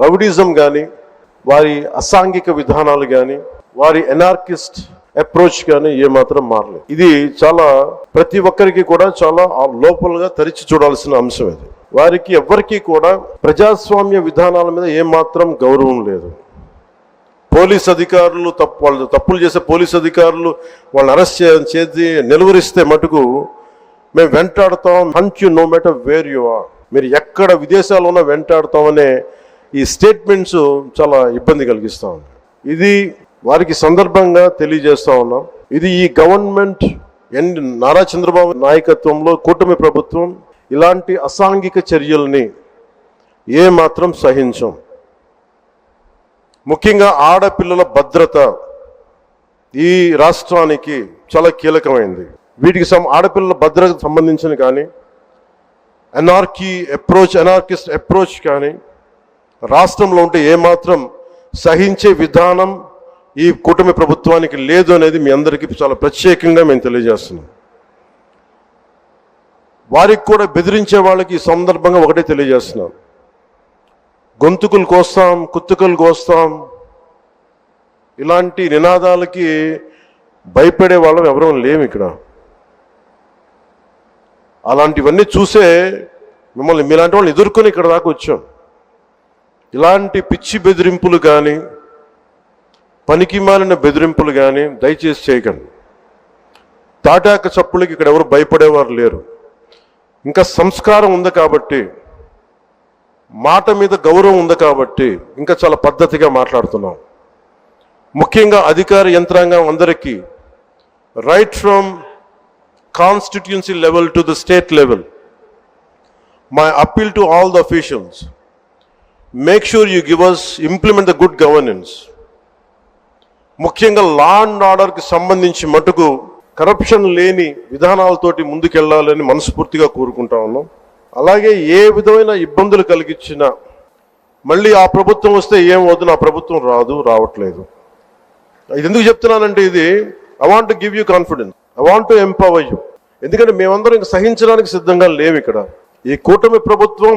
Rowdyism కానీ వారి అసాంఘిక విధానాలు కానీ వారి ఎనార్కిస్ట్ అప్రోచ్ కానీ ఏమాత్రం మారలేదు. ఇది చాలా ప్రతి ఒక్కరికి కూడా చాలా లోపలగా తెరిచి చూడాల్సిన అంశం ఇది. వారికి ఎవ్వరికీ కూడా ప్రజాస్వామ్య విధానాల మీద ఏమాత్రం గౌరవం లేదు. పోలీస్ అధికారులు తప్పు వాళ్ళు తప్పులు చేసే పోలీస్ అధికారులు వాళ్ళని అరెస్ట్ చేసి నిలువరిస్తే మటుకు మేము వెంటాడతాం. Hunt you no matter where you are మీరు ఎక్కడ విదేశాల్లో ఉన్నా వెంటాడతామనే ఈ స్టేట్మెంట్స్ చాలా ఇబ్బంది కలిగిస్తూ ఉంది. ఇది వారికి సందర్భంగా తెలియజేస్తా ఉన్నాం. ఇది ఈ గవర్నమెంట్ ఎన్ నారా చంద్రబాబు నాయకత్వంలో కూటమి ప్రభుత్వం ఇలాంటి అసాంఘిక చర్యల్ని ఏ మాత్రం సహించం. ముఖ్యంగా ఆడపిల్లల భద్రత ఈ రాష్ట్రానికి చాలా కీలకమైంది. వీటికి సం ఆడపిల్లల భద్రతకు సంబంధించిన కానీ ఎనార్కీ అప్రోచ్ ఎనార్కిస్ట్ అప్రోచ్ కానీ రాష్ట్రంలో ఉంటే ఏమాత్రం సహించే విధానం ఈ కూటమి ప్రభుత్వానికి లేదు అనేది మీ అందరికీ చాలా ప్రత్యేకంగా మేము తెలియజేస్తున్నాం. వారికి కూడా బెదిరించే వాళ్ళకి ఈ సందర్భంగా ఒకటే తెలియజేస్తున్నాం. గొంతుకులు కోస్తాం కుత్తుకలు కోస్తాం. ఇలాంటి నినాదాలకి భయపడే వాళ్ళం ఎవరూ లేము ఇక్కడ. అలాంటివన్నీ చూసే మిమ్మల్ని మీలాంటి వాళ్ళని ఎదుర్కొని ఇక్కడ దాకా వచ్చాం. ఇలాంటి పిచ్చి బెదిరింపులు కానీ పనికి మాలిన బెదిరింపులు కానీ దయచేసి చేయకండి. తాటాక చప్పులకి ఇక్కడ ఎవరు భయపడేవారు లేరు. ఇంకా సంస్కారం ఉంది కాబట్టి మాట మీద గౌరవం ఉంది కాబట్టి ఇంకా చాలా పద్ధతిగా మాట్లాడుతున్నాం. ముఖ్యంగా అధికార యంత్రాంగం అందరికీ right from constituency level to the state level my appeal to all the officials make sure you give us implement the good governance ముఖ్యంగా లా అండ్ ఆర్డర్కి సంబంధించి మటుకు కరప్షన్ లేని విధానాలతోటి ముందుకెళ్ళాలని మనస్ఫూర్తిగా కోరుకుంటా ఉన్నాం. అలాగే ఏ విధమైన ఇబ్బందులు కలిగించినా మళ్ళీ ఆ ప్రభుత్వం వస్తే ఏం వద్దు నా ప్రభుత్వం రాదు రావట్లేదు. ఇది ఎందుకు చెప్తున్నానంటే ఇది I want to give you confidence I want to empower you ఎందుకంటే మేమందరం ఇంక సహించడానికి సిద్ధంగా లేవు ఇక్కడ ఈ కూటమి ప్రభుత్వం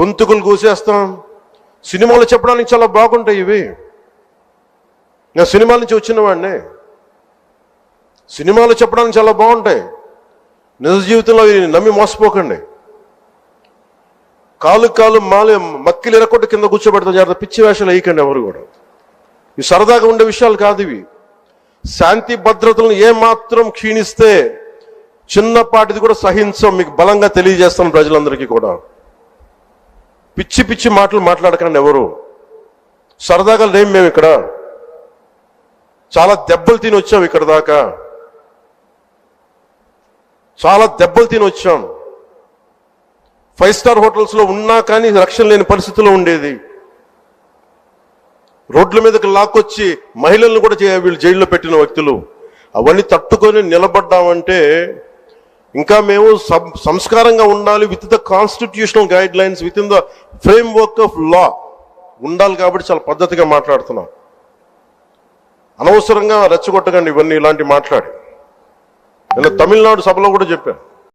గొంతుకులు కూసేస్తాం సినిమాలు చెప్పడానికి చాలా బాగుంటాయి ఇవి. నేను సినిమాల నుంచి వచ్చిన వాడిని సినిమాలు చెప్పడానికి చాలా బాగుంటాయి. నిజ జీవితంలో ఇవి నమ్మి మోసపోకండి. కాలు కాలు మాలి మక్కిలు ఎరకొట్టి కింద కూర్చోబెడతాం జాగ్రత్త పిచ్చి వేషాలు వేయకండి ఎవరు కూడా. ఇవి సరదాగా ఉండే విషయాలు కాదు ఇవి. శాంతి భద్రతలను ఏమాత్రం క్షీణిస్తే చిన్నపాటిది కూడా సహించం. మీకు బలంగా తెలియజేస్తాను ప్రజలందరికీ కూడా. పిచ్చి పిచ్చి మాటలు మాట్లాడకండి ఎవరు? సరదాగా లేం మేము ఇక్కడ. చాలా దెబ్బలు తిని వచ్చాం ఇక్కడ దాకా. చాలా దెబ్బలు తిని వచ్చాం. ఫైవ్ స్టార్ హోటల్స్లో ఉన్నా కానీ రక్షణ లేని పరిస్థితిలో ఉండేది. రోడ్ల మీదకి లాక్కొచ్చి మహిళలను కూడా వీళ్ళు జైల్లో పెట్టిన వ్యక్తులు. అవన్నీ తట్టుకొని నిలబడ్డామంటే ఇంకా మేము సంస్కారంగా ఉండాలి with the constitutional guidelines within the framework of law ఉండాలి కాబట్టి చాలా పద్ధతిగా మాట్లాడుతున్నాం. అనవసరంగా రెచ్చగొట్టకండి ఇవన్నీ ఇలాంటి మాట్లాడి. నేను తమిళనాడు సభలో కూడా చెప్పాను.